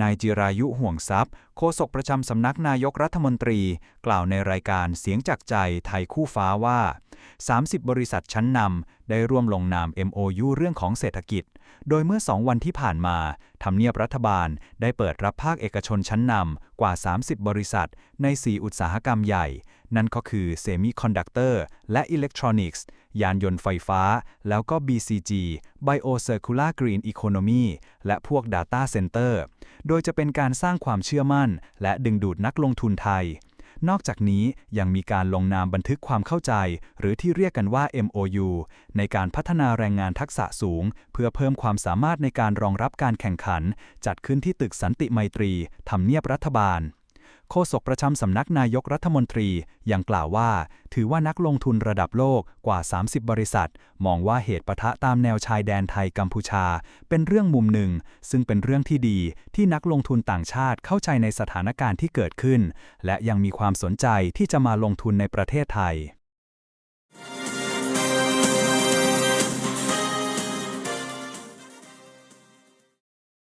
นายจิรายุห่วงทรัพย์ โฆษกประจำสำนักนายกรัฐมนตรี กล่าวในรายการเสียงจากใจไทยคู่ฟ้าว่า 30 บริษัทชั้นนำได้ร่วมลงนาม MOU เรื่องของเศรษฐกิจ โดยเมื่อ 2 วันที่ผ่านมาทำเนียบรัฐบาลได้เปิดรับภาคเอกชนชั้นนำกว่า 30 บริษัท ใน 4 อุตสาหกรรมใหญ่ นั่นก็คือเซมิคอนดักเตอร์และอิเล็กทรอนิกส์ยานยนต์ไฟฟ้า แล้วก็ BCG Biocircular Green Economy และพวก Data Center โดยจะเป็นการสร้างความเชื่อมั่น และดึงดูดนักลงทุนไทย นอกจากนี้ยังมีการลงนามบันทึกความเข้าใจ หรือที่เรียกกันว่า MOU ในการพัฒนาแรงงานทักษะสูง เพื่อเพิ่มความสามารถในการรองรับการแข่งขัน จัดขึ้นที่ตึกสันติไมตรีทำเนียบรัฐบาล โฆษกประจำสำนักนายกรัฐมนตรียังกล่าวว่า ถือว่านักลงทุนระดับโลกกว่า 30 บริษัท มองว่าเหตุปะทะตามแนวชายแดนไทยกัมพูชา เป็นเรื่องมุมหนึ่ง ซึ่งเป็นเรื่องที่ดีที่นักลงทุนต่างชาติเข้าใจในสถานการณ์ที่เกิดขึ้น และยังมีความสนใจที่จะมาลงทุนในประเทศไทย